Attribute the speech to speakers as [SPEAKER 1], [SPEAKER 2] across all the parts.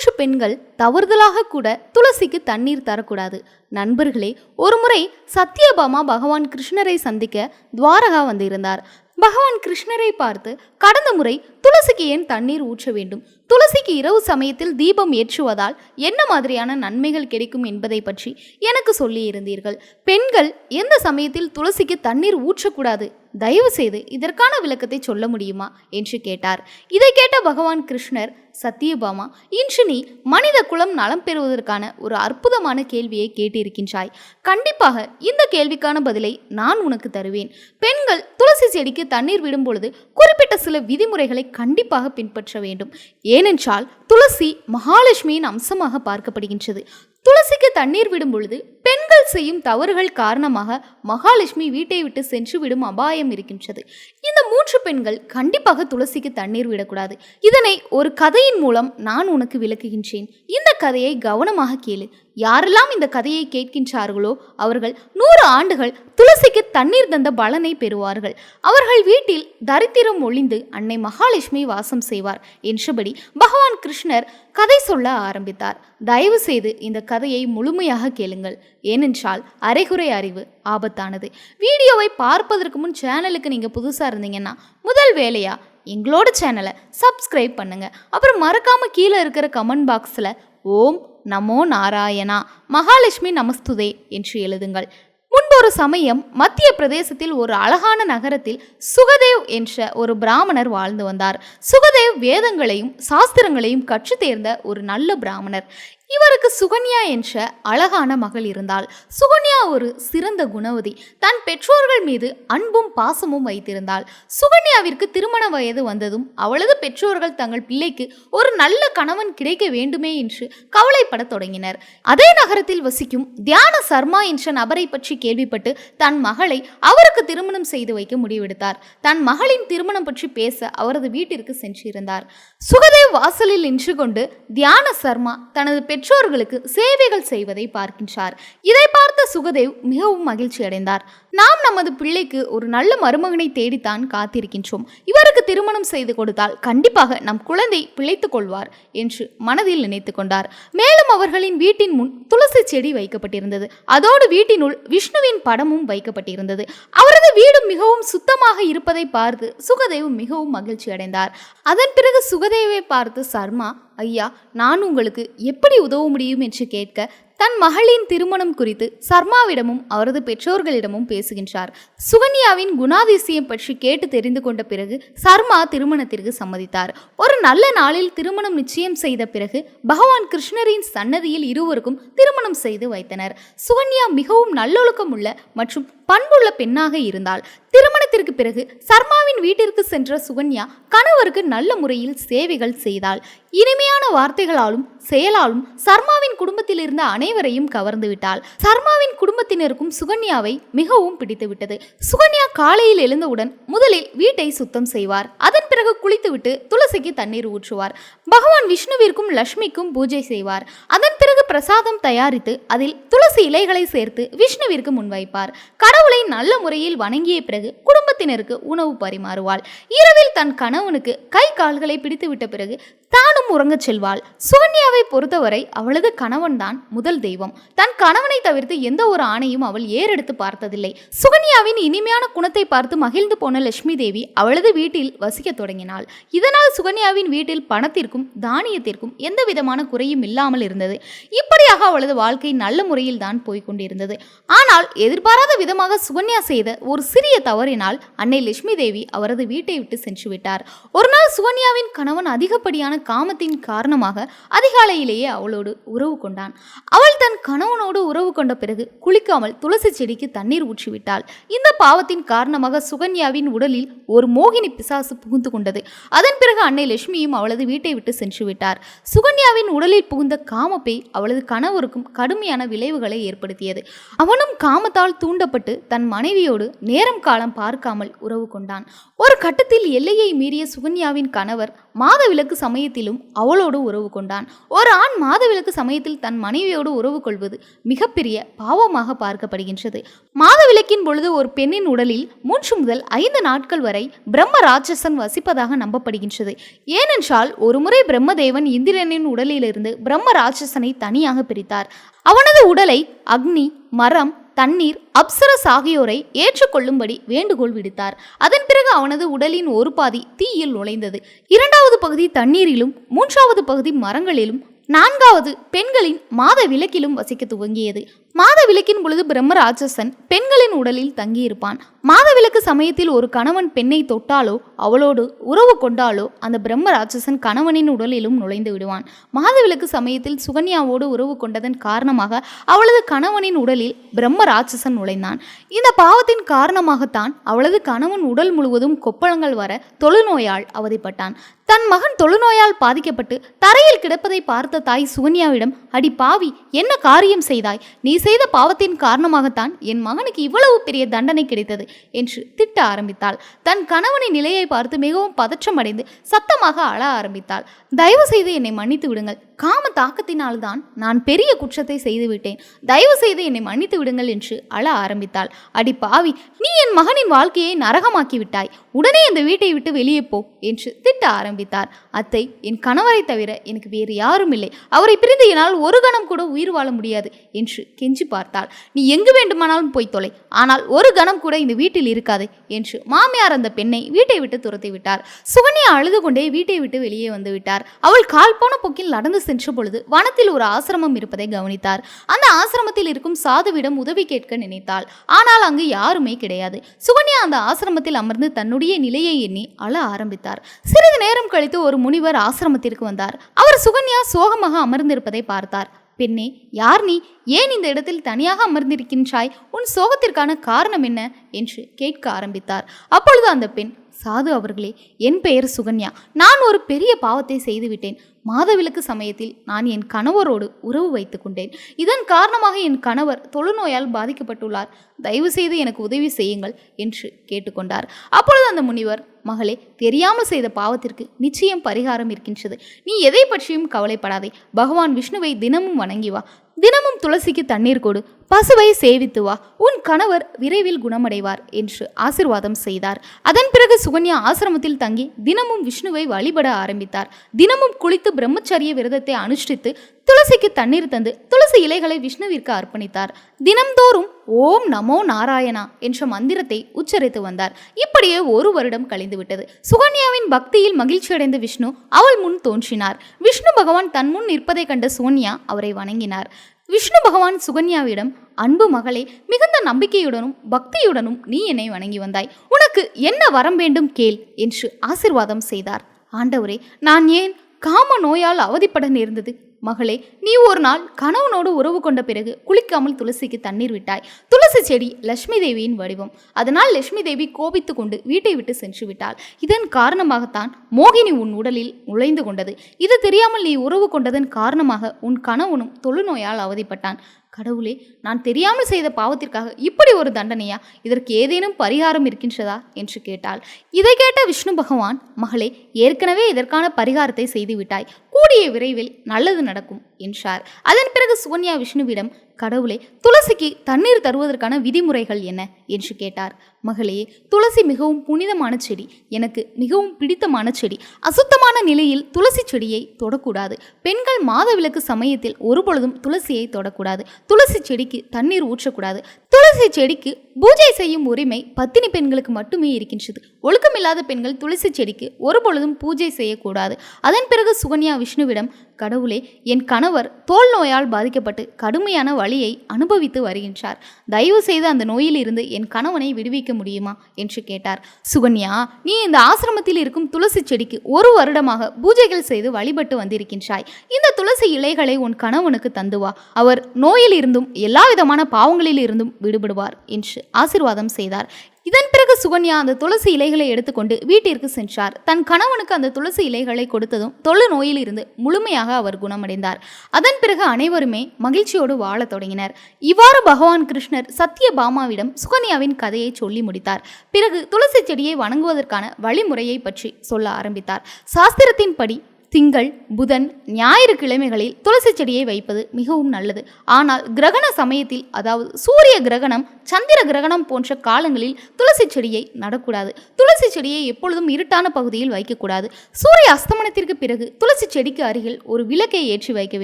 [SPEAKER 1] மூன்று பெண்கள் தவறுதலாக கூட துளசிக்கு தண்ணீர் தரக்கூடாது. நண்பர்களே ஒருமுறை சத்யபாமா பகவான் கிருஷ்ணரை சந்திக்க துவாரகா வந்திருந்தார். பகவான் கிருஷ்ணரை பார்த்து கடந்த முறை துளசிக்கு ஏன் தண்ணீர் ஊற்ற வேண்டும்? துளசிக்கு இரவு சமயத்தில் தீபம் ஏற்றுவதால் என்ன மாதிரியான நன்மைகள் கிடைக்கும் என்பதை பற்றி எனக்கு சொல்லியிருந்தீர்கள். பெண்கள் எந்த சமயத்தில் துளசிக்கு தண்ணீர் ஊற்றக்கூடாது தயவு செய்து இதற்கான விளக்கத்தை சொல்ல முடியுமா? என்று கேட்டார். இதை கேட்ட பகவான் கிருஷ்ணர் சத்தியபாமா இன்று நீ மனித குலம் நலம் பெறுவதற்கான ஒரு அற்புதமான கேள்வியை கேட்டிருக்கின்றாய். கண்டிப்பாக இந்த கேள்விக்கான பதிலை நான் உனக்கு தருவேன். பெண்கள் துளசி செடிக்கு தண்ணீர் விடும் பொழுது குறிப்பிட்ட சில விதிமுறைகளை கண்டிப்பாக பின்பற்ற வேண்டும். ஏனென்றால் துளசி மகாலட்சுமியின் அம்சமாக பார்க்கப்படுகின்றது. துளசிக்கு தண்ணீர் விடும் பொழுது பெண்கள் செய்யும் தவறுகள் காரணமாக மகாலட்சுமி வீட்டை விட்டு சென்று விடும் அபாயம் இருக்கின்றது. இந்த மூன்று பெண்கள் கண்டிப்பாக துளசிக்கு தண்ணீர் விடக்கூடாது. இதனை ஒரு கதையின் மூலம் நான் உனக்கு விளக்குகின்றேன். இந்த கதையை கவனமாக கேளு. யாரெல்லாம் இந்த கதையை கேட்கின்றார்களோ அவர்கள் நூறு ஆண்டுகள் துளசிக்கு தண்ணீர் தந்த பலனை பெறுவார்கள். அவர்கள் வீட்டில் தரித்திரம் ஒளிந்து அன்னை மகாலட்சுமி வாசம் செய்வார் என்றபடி பகவான் கிருஷ்ணர் கதை சொல்ல ஆரம்பித்தார். தயவு செய்து இந்த கதையை முழுமையாக கேளுங்கள். ஏனென்றால் அரைகுறை அறிவு ஆபத்தானது. வீடியோவை பார்ப்பதற்கு முன் சேனலுக்கு நீங்கள் புதுசாக இருந்தீங்கன்னா முதல் வேலையா எங்களோட சேனலை சப்ஸ்கிரைப் பண்ணுங்க. அப்புறம் மறக்காம கீழே இருக்கிற கமெண்ட் பாக்ஸில் ஓம் நமோ நாராயணா மகாலட்சுமி நமஸ்துதே என்று எழுதுங்கள். முன்பொரு சமயம் மத்திய பிரதேசத்தில் ஒரு அழகான நகரத்தில் சுகதேவ் என்ற ஒரு பிராமணர் வாழ்ந்து வந்தார். சுகதேவ் வேதங்களையும் சாஸ்திரங்களையும் கற்று தேர்ந்த ஒரு நல்ல பிராமணர். இவருக்கு சுகன்யா என்ற அழகான மகள் இருந்தாள். சுகன்யா ஒரு சிறந்த குணவதி. தன் பெற்றோர்கள் மீது அன்பும் பாசமும் வைத்திருந்தாள். சுகன்யாவிற்கு திருமண வயது வந்ததும் அவளது பெற்றோர்கள் தங்கள் பிள்ளைக்கு ஒரு நல்ல கணவன் கிடைக்க வேண்டுமே என்று கவலைப்படத் தொடங்கினர். அதே நகரத்தில் வசிக்கும் தியான சர்மா என்ற நபரை பற்றி கேள்விப்பட்டு தன் மகளை அவருக்கு திருமணம் செய்து வைக்க முடிவெடுத்தார். தன் மகளின் திருமணம் பற்றி பேச அவரது வீட்டிற்கு சென்றிருந்தார். சுகதேவ் வாசலில் நின்று கொண்டு தியான சர்மா தனது பெற்றோர்களுக்கு சேவைகள் செய்வதை பார்க்கின்றார். இதை பார்த்த சுகதேவ் மிகவும் மகிழ்ச்சி அடைந்தார். நாம் நமது பிள்ளைக்கு ஒரு நல்ல மருமகனை தேடித்தான் காத்திருக்கின்றோம். இவருக்கு திருமணம் செய்து கொடுத்தால் கண்டிப்பாக நம் குழந்தை பிழைத்துக் கொள்வார் என்று மனதில் நினைத்து கொண்டார். மேலும் அவர்களின் வீட்டின் முன் துளசி செடி வைக்கப்பட்டிருந்தது. அதோடு வீட்டினுள் விஷ்ணுவின் படமும் வைக்கப்பட்டிருந்தது. அவரது வீடு மிகவும் சுத்தமாக இருப்பதை பார்த்து சுகதேவ் மிகவும் மகிழ்ச்சி அடைந்தார். அதன் பிறகு சுகதேவை பார்த்து சர்மா ஐயா நான் உங்களுக்கு எப்படி உதவ முடியும் என்று கேட்க தன் மகளின் திருமணம் குறித்து சர்மாவிடமும் அவரது பெற்றோர்களிடமும் பேசுகின்றார். சுகன்யாவின் குணாதிசயம் பற்றி கேட்டு தெரிந்து கொண்ட பிறகு சர்மா திருமணத்திற்கு சம்மதித்தார். ஒரு நல்ல நாளில் திருமணம் நிச்சயம் செய்த பிறகு பகவான் கிருஷ்ணரின் சன்னதியில் இருவருக்கும் திருமணம் செய்து வைத்தனர். சுகன்யா மிகவும் நல்லொழுக்கம் உள்ள மற்றும் பண்புள்ள பெண்ணாக இருந்தால் திருமணத்திற்கு பிறகு சர்மாவின் வீட்டிற்கு சென்ற சுகன்யா கணவருக்கு நல்ல முறையில் சேவைகள் செய்தாள். இனிமையான வார்த்தைகளாலும் செயலாலும் சர்மாவின் குடும்பத்தில் இருந்த அனைவரையும் கவர்ந்து விட்டாள். சர்மாவின் குடும்பத்தினருக்கும் சுகன்யாவை மிகவும் பிடித்துவிட்டது. சுகன்யா காலையில் எழுந்தவுடன் முதலில் வீட்டை சுத்தம் செய்வார். அதன் பிறகு குளித்துவிட்டு துளசிக்கு தண்ணீர் ஊற்றுவார். பகவான் விஷ்ணுவிற்கும் லட்சுமிக்கும் பூஜை செய்வார். அதன் பிறகு பிரசாதம் தயாரித்து அதில் துளசி இலைகளை சேர்த்து விஷ்ணுவிற்கு முன்வைப்பார். கடவுளை நல்ல முறையில் வணங்கிய பிறகு குடும்பத்தினருக்கு உணவு பரிமாறுவாள். இரவில் தன் கணவனுக்கு கை கால்களை பிடித்துவிட்ட பிறகு தானும் உறங்கச் செல்வாள். சுகன்யாவை பொறுத்தவரை அவளது கணவன்தான் முதல் தெய்வம். தன் கணவனை தவிர்த்து எந்த ஒரு ஆணையும் அவள் ஏறெடுத்து பார்த்ததில்லை. சுகன்யாவின் இனிமையான குணத்தை பார்த்து மகிழ்ந்து போன லட்சுமி தேவி அவளது வீட்டில் வசிக்கத் தொடங்கினாள். இதனால் சுகன்யாவின் வீட்டில் பணத்திற்கும் தானியத்திற்கும் எந்த விதமான குறையும் இல்லாமல் இருந்தது. இப்படியாக அவளது வாழ்க்கை நல்ல முறையில் தான் போய்கொண்டிருந்தது ஆனால் எதிர்பாராத விதமாக சுகன்யா செய்த ஒரு சிறிய தவறினால் அன்னை லட்சுமி தேவி அவரது வீட்டை விட்டு சென்று விட்டார் ஒரு நாள் சுகன்யாவின் கணவன் அதிகப்படியான காமத்தின் காரணமாக அதிகாலையிலேயே அவளோடு உறவு கொண்டான். அவள் தன் கணவனோடு உறவு கொண்ட பிறகு குளிக்காமல் துளசி செடிக்கு தண்ணீர் ஊற்றிவிட்டாள். இந்த பாவத்தின் காரணமாக சுகன்யாவின் உடலில் ஒரு மோகினி பிசாசு புகுந்து கொண்டது. அதன் பிறகு அன்னை லட்சுமியும் அவளது வீட்டை விட்டு சென்று விட்டார். சுகன்யாவின் உடலில் புகுந்த காமப்பை அவளது கணவருக்கும் கடுமையான விளைவுகளை ஏற்படுத்தியது. அவனும் காமத்தால் தூண்டப்பட்டு தன் மனைவியோடு நேரம் காலம் பார்க்காமல் உறவு கொண்டான். ஒரு கட்டத்தில் எல்லையை மீறிய சுகன்யாவின் கணவர் மாதவிலக்கு சமய சமயத்திலும் அவளோடு உறவு கொண்டான். ஒரு ஆண் மாதவிலக்கு சமயத்தில் தன் மனைவியோடு உறவு கொள்வது மிகப்பெரிய பாவமாக பார்க்கப்படுகின்றது. மாதவிலக்கின் பொழுது ஒரு பெண்ணின் உடலில் மூன்று முதல் ஐந்து நாட்கள் வரை பிரம்ம ராட்சசன் வசிப்பதாக நம்பப்படுகின்றது. ஏனென்றால் ஒருமுறை பிரம்மதேவன் இந்திரனின் உடலிலிருந்து பிரம்ம ராட்சசனை தனியாக பிரித்தார். அவனது உடலை அக்னி மரம் தண்ணீர் அப்சரஸ் ஆகியோரை ஏற்றுக்கொள்ளும்படி வேண்டுகோள் விடுத்தார். அதன் பிறகு அவனது உடலின் ஒரு பாதி தீயில் நுழைந்தது. இரண்டாவது பகுதி தண்ணீரிலும் மூன்றாவது பகுதி மரங்களிலும் நான்காவது பெண்களின் மாத விளக்கிலும் வசிக்க துவங்கியது. மாத விளக்கின் பொழுது பிரம்ம ராட்சசன் பெண்களின் உடலில் தங்கியிருப்பான். மாத விளக்கு சமயத்தில் ஒரு கணவன் பெண்ணை தொட்டாலோ அவளோடு உறவு கொண்டாலோ அந்த பிரம்ம ராட்சசன் கணவனின் உடலிலும் நுழைந்து விடுவான். மாத விளக்கு சமயத்தில் சுகன்யாவோடு உறவு கொண்டதன் காரணமாக அவளது கணவனின் உடலில் பிரம்ம ராட்சசன் நுழைந்தான். இந்த பாவத்தின் காரணமாகத்தான் அவளது கணவன் உடல் முழுவதும் கொப்பளங்கள் வர தொழுநோயால் அவதிப்பட்டான். தன் மகன் தொழுநோயால் பாதிக்கப்பட்டு தரையில் கிடப்பதை பார்த்த தாய் சுகன்யாவிடம் அடி பாவி என்ன காரியம் செய்தாய்? நீ செய்த பாவத்தின் காரணமாகத்தான் என் மகனுக்கு இவ்வளவு பெரிய தண்டனை கிடைத்தது என்று திட்ட ஆரம்பித்தாள். தன் கணவனின் நிலையை பார்த்து மிகவும் பதற்றமடைந்து சத்தமாக அழ ஆரம்பித்தாள். தயவு செய்து என்னை மன்னித்து விடுங்கள். காம தாக்கத்தினால்தான் நான் பெரிய குற்றத்தை செய்துவிட்டேன் தயவு செய்து என்னை மன்னித்து விடுங்கள் என்று அழ ஆரம்பித்தாள். அடி பாவி நீ என் மகனின் வாழ்க்கையை நரகமாக்கி விட்டாய். உடனே இந்த வீட்டை விட்டு வெளியே போ என்று திட்ட ஆரம்பித்தார். அத்தை என் கணவரை தவிர எனக்கு வேறு யாரும் இல்லை. அவரை பிரிந்து என்னால் ஒரு கணம் கூட உயிர் வாழ முடியாது என்று கெஞ்சி பார்த்தாள். நீ எங்கு வேண்டுமானாலும் போய் தொலை. ஆனால் ஒரு கணம் கூட இந்த வீட்டில் இருக்காது என்று மாமியார் அந்த பெண்ணை வீட்டை விட்டு துரத்தி விட்டார். சுகன்யா அழுது கொண்டே வீட்டை விட்டு வெளியே வந்து விட்டார். அவள் கால் போன போக்கில் நடந்து சென்ற பொழுது வனத்தில் ஒரு ஆசிரமம் இருப்பதை கவனித்தார். அந்த ஆசிரமத்தில் இருக்கும் சாதுவிடம் உதவி கேட்க நினைத்தாள். ஆனால் அங்கு யாருமே கிடையாது. சுகன்யா அந்த ஆசிரமத்தில் அமர்ந்து தன்னுடைய நிலையை எண்ணி அழ ஆரம்பித்தார். சிறிது நேரம் கழித்து ஒரு முனிவர் ஆசிரமத்திற்கு வந்தார். அவர் சுகன்யா சோகமாக அமர்ந்திருப்பதை பார்த்தார். பெண்ணே யார் நீ? ஏன் இந்த இடத்தில் தனியாக அமர்ந்திருக்கின்றாய்? உன் சோகத்திற்கான காரணம் என்ன? என்று கேட்க ஆரம்பித்தார். அப்பொழுது அந்த பெண் சாது அவர்களே என் பெயர் சுகன்யா. நான் ஒரு பெரிய பாவத்தை செய்துவிட்டேன். மாதவிலக்கு சமயத்தில் நான் என் கணவரோடு உறவு வைத்துக் கொண்டேன். இதன் காரணமாக என் கணவர் தொழுநோயால் பாதிக்கப்பட்டுள்ளார். தயவு செய்து எனக்கு உதவி செய்யுங்கள் என்று கேட்டுக்கொண்டார். அப்பொழுது அந்த முனிவர் மகளே தெரியாமல் செய்த பாவத்திற்கு நிச்சயம் பரிகாரம் இருக்கின்றது. நீ எதை பற்றியும் கவலைப்படாதே. பகவான் விஷ்ணுவை தினமும் வணங்கி வா. தினமும் துளசிக்கு தண்ணீர் கொடு பசுவை சேவித்து வா உன் கணவர் விரைவில் குணமடைவார் என்று ஆசிர்வாதம் செய்தார். அதன் பிறகு சுகன்யா ஆசிரமத்தில் தங்கி தினமும் விஷ்ணுவை வழிபட ஆரம்பித்தார். தினமும் குளித்து பிரம்மச்சரிய விரதத்தை அனுஷ்டித்து துளசிக்கு தண்ணீர் தந்து துளசி இலைகளை விஷ்ணுவிற்கு அர்ப்பணித்தார். தினம்தோறும் ஓம் நமோ நாராயணா என்ற மந்திரத்தை உச்சரித்து வந்தார். இப்படியே ஒரு வருடம் கழிந்துவிட்டது. சுகன்யாவின் பக்தியில் மகிழ்ச்சியடைந்த விஷ்ணு அவள் முன் தோன்றினார். விஷ்ணு பகவான் தன் முன் நிற்பதை கண்ட சுகன்யா அவரை வணங்கினார். விஷ்ணு பகவான் சுகன்யாவிடம் அன்பு மகளே மிகுந்த நம்பிக்கையுடனும் பக்தியுடனும் நீ என்னை வணங்கி வந்தாய். உனக்கு என்ன வரம் வேண்டும் கேள் என்று ஆசிர்வாதம் செய்தார். ஆண்டவரே நான் ஏன் காம நோயால் அவதிப்பட நேர்ந்தது. மகளே நீ ஒரு நாள் கணவனோடு உறவு கொண்ட பிறகு குளிக்காமல் துளசிக்கு தண்ணீர் விட்டாய். துளசி செடி லட்சுமி தேவியின் வடிவம். அதனால் லட்சுமி தேவி கோபித்து கொண்டு வீட்டை விட்டு சென்று விட்டாள். இதன் காரணமாகத்தான் மோகினி உன் உடலில் நுழைந்து கொண்டது. இது தெரியாமல் நீ உறவு கொண்டதன் காரணமாக உன் கணவனும் தொழுநோயால் அவதிப்பட்டான். கடவுளே நான் தெரியாமல் செய்த பாவத்திற்காக இப்படி ஒரு தண்டனையா? இதற்கு ஏதேனும் பரிகாரம் இருக்கின்றதா? என்று கேட்டாள். இதை கேட்ட விஷ்ணு பகவான் மகளே ஏற்கனவே இதற்கான பரிகாரத்தை செய்துவிட்டாய். கூடிய விரைவில் நல்லது நடக்கும் என்றார். அதன் பிறகு சுகன்யா விஷ்ணுவிடம் கடவுளே துளசிக்கு தண்ணீர் தருவதற்கான விதிமுறைகள் என்ன? என்று கேட்டார். மகளே துளசி மிகவும் புனிதமான செடி. எனக்கு மிகவும் பிடித்தமான செடி. அசுத்தமான நிலையில் துளசி செடியை தொடக்கூடாது. பெண்கள் மாதவிலக்கு சமயத்தில் ஒருபொழுதும் துளசியை தொடக்கூடாது. துளசி செடிக்கு தண்ணீர் ஊற்றக்கூடாது. துளசி செடிக்கு பூஜை செய்யும் உரிமை பத்தினி பெண்களுக்கு மட்டுமே இருக்கின்றது. ஒழுக்கமில்லாத பெண்கள் துளசி செடிக்கு ஒருபொழுதும் பூஜை செய்யக்கூடாது. அதன் பிறகு சுகன்யா விஷ்ணுவிடம் கடவுளே என் கணவர் தோல் நோயால் பாதிக்கப்பட்டு கடுமையான வழியை அனுபவித்து வருகின்றார். தயவு செய்து அந்த நோயிலிருந்து என் கணவனை விடுவிக்க முடியுமா? என்று கேட்டார். சுகன்யா நீ இந்த ஆசிரமத்தில் இருக்கும் துளசி செடிக்கு ஒரு வருடமாக பூஜைகள் செய்து வழிபட்டு வந்திருக்கின்றாய். இந்த துளசி இலைகளை உன் கணவனுக்கு தந்து வா அவர் நோயில் இருந்தும் எல்லா விதமான பாவங்களில் இருந்தும் விடுபடுவார் என்று ஆசிர்வாதம் செய்தார். இதன் பிறகு சுகன்யா அந்த துளசி இலைகளை எடுத்துக்கொண்டு வீட்டிற்கு சென்றார். தன் கணவனுக்கு அந்த துளசி இலைகளை கொடுத்ததும் தொழு நோயில் இருந்து முழுமையாக அவர் குணமடைந்தார். அதன் பிறகு அனைவருமே மகிழ்ச்சியோடு வாழத் தொடங்கினர். இவ்வாறு பகவான் கிருஷ்ணர் சத்யபாமாவிடம் சுகன்யாவின் கதையை சொல்லி முடித்தார். பிறகு துளசி செடியை வணங்குவதற்கான வழிமுறையை பற்றி சொல்ல ஆரம்பித்தார். சாஸ்திரத்தின்படி திங்கள் புதன் ஞாயிறு கிழமைகளில் துளசி செடியை வைப்பது மிகவும் நல்லது. ஆனால் கிரகண சமயத்தில் அதாவது சூரிய கிரகணம் சந்திர கிரகணம் போன்ற காலங்களில் துளசி செடியை நடக்கூடாது. துளசி செடியை எப்பொழுதும் இருட்டான பகுதியில் வைக்கக்கூடாது. சூரிய அஸ்தமனத்திற்கு பிறகு துளசி செடிக்கு அருகில் ஒரு விளக்கை ஏற்றி வைக்க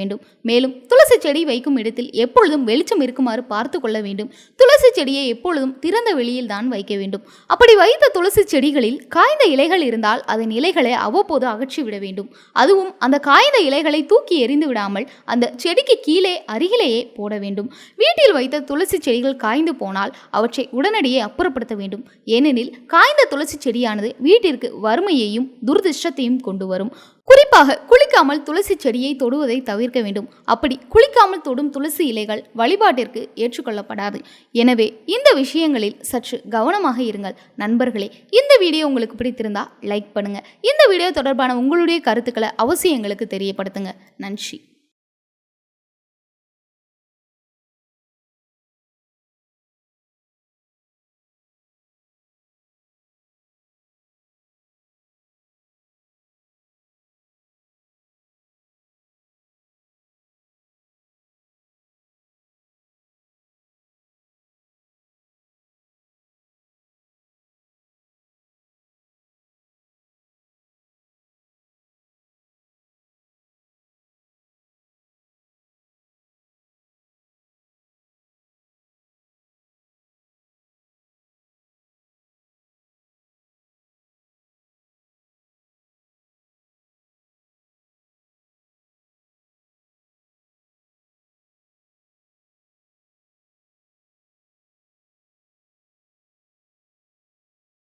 [SPEAKER 1] வேண்டும். மேலும் துளசி செடி வைக்கும் இடத்தில் எப்பொழுதும் வெளிச்சம் இருக்குமாறு பார்த்து கொள்ள வேண்டும். துளசி செடியை எப்பொழுதும் திறந்த வெளியில் தான் வைக்க வேண்டும். அப்படி வைத்த துளசி செடிகளில் காய்ந்த இலைகள் இருந்தால் அதன் இலைகளை அவ்வப்போது அகற்றி விட வேண்டும். அதுவும் அந்த காய்ந்த இலைகளை தூக்கி எறிந்து விடாமல் அந்த செடிக்கு கீழே அருகிலேயே போட வேண்டும். வீட்டில் வைத்த துளசி செடிகள் காய்ந்து போனால் அவற்றை உடனடியே அப்புறப்படுத்த வேண்டும். ஏனெனில் காய்ந்த துளசி செடியானது வீட்டிற்கு வறுமையையும் துர்திஷ்டத்தையும் கொண்டு வரும். குறிப்பாக குளிக்காமல் துளசி செடியை தொடுவதை தவிர்க்க வேண்டும். அப்படி குளிக்காமல் தொடும் துளசி இலைகள் வழிபாட்டிற்கு ஏற்றுக்கொள்ளப்படாது. எனவே இந்த விஷயங்களில் சற்று கவனமாக இருங்கள். நண்பர்களே இந்த வீடியோ உங்களுக்கு பிடித்திருந்தா லைக் பண்ணுங்கள் இந்த வீடியோ தொடர்பான உங்களுடைய கருத்துக்களை அவசியம் எங்களுக்கு தெரியப்படுத்துங்க. நன்றி.